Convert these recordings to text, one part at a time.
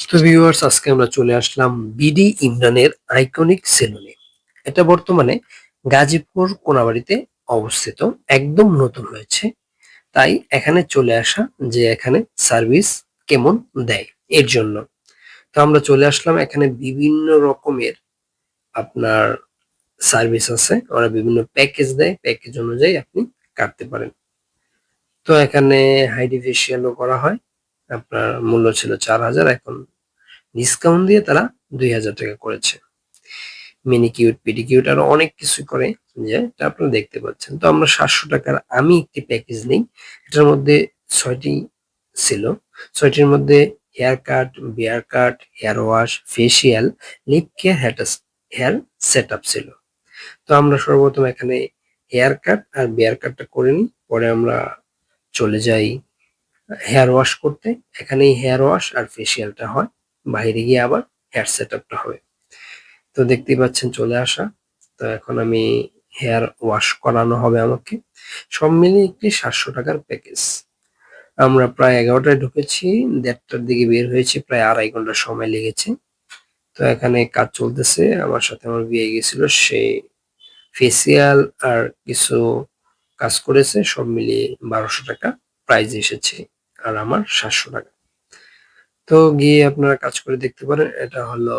তো আজকে আমরা চলে আসলাম বিডি ইমরানের আইকনিক সেলুনে এটা বর্তমানে গাজীপুর কোনাবাড়িতে অবস্থিত, একদম নতুন হয়েছে। তাই এখানে চলে আসা যে এখানে সার্ভিস কেমন দেয়, এর জন্য। তো আমরা চলে আসলাম, এখানে বিভিন্ন রকমের আপনার সার্ভিস আছে। ওরা বিভিন্ন প্যাকেজ দেয় প্যাকেজ অনুযায়ী আপনি কাটতে পারেন। তো এখানে হাইডি ফেসিয়ালও করা হয়। আপনার মূল্য ছিল চার হাজার, এখন ডিসকাউন্ট দিয়ে তারা দুই হাজার টাকা করেছে। মিনিকিউট পিডিকিউট আরও অনেক কিছু করে যেটা আপনারা দেখতে পাচ্ছেন। তো আমরা সাতশো টাকার আমি একটি প্যাকেজ নিই। এটার মধ্যে ছয়টি ছিল। ছয়টির মধ্যে hair cut beard cut hair wash facial lip care hair set up ছিল। তো আমরা সর্বপ্রথম এখানে হেয়ার কাট আর বিয়ার কাটটা করে নিই। পরে আমরা চলে যাই হেয়ার ওয়াশ করতে, এখানেই হেয়ার ওয়াশ আর ফেসিয়ালটা হয়, বাইরে গিয়ে আবার হেয়ার সেট আপটা হবে। তো দেখতেই পাচ্ছেন চলে আসা। তো এখন আমি হেয়ার ওয়াশ করানো হবে আমাকে। সব মিলিয়ে একটি সাতশো টাকার প্যাকেজ আমরা প্রায় এগারোটায় ঢুকেছি, দেড়টার দিকে বের হয়েছি, প্রায় আড়াই ঘণ্টা সময় লেগেছে। তো এখানে কাজ চলতেছে, আমার সাথে আমার বিয়ে গেছিল, সে ফেসিয়াল আর কিছু কাজ করেছে, সব মিলিয়ে বারোশো টাকা প্রাইজ এসেছে। আর আমার সাতশো টাকা। তো গিয়ে আপনারা কাজ করে দেখতে পারেন, এটা হলো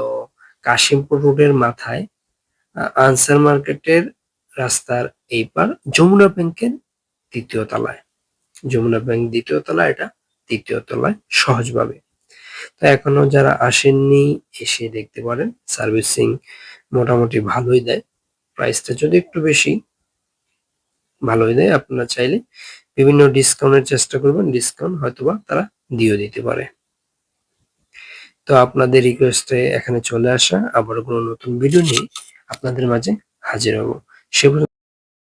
কাশিমপুর রোডের মাথায় আনসার মার্কেটের রাস্তার এই পার যমুনা ব্যাংকের তৃতীয় তলায়। যমুনা ব্যাংক দ্বিতীয় তলা এটা তৃতীয় তলায় সহজভাবে। তো এখনও যারা আসেননি, এসে দেখতে পারেন, সার্ভিসিং মোটামুটি ভালোই দেয়। প্রাইসটা যদি একটু বেশি ভালোই দেয়। আপনারা চাইলে বিভিন্ন ডিসকাউন্টের চেষ্টা করবেন। ডিসকাউন্ট হয়তোবা তারা দিয়ে দিতে পারে। তো আপনাদের রিকোয়েস্টে এখানে চলে আসা। আবার কোনো নতুন ভিডিও নিয়ে আপনাদের মাঝে হাজির হব। সে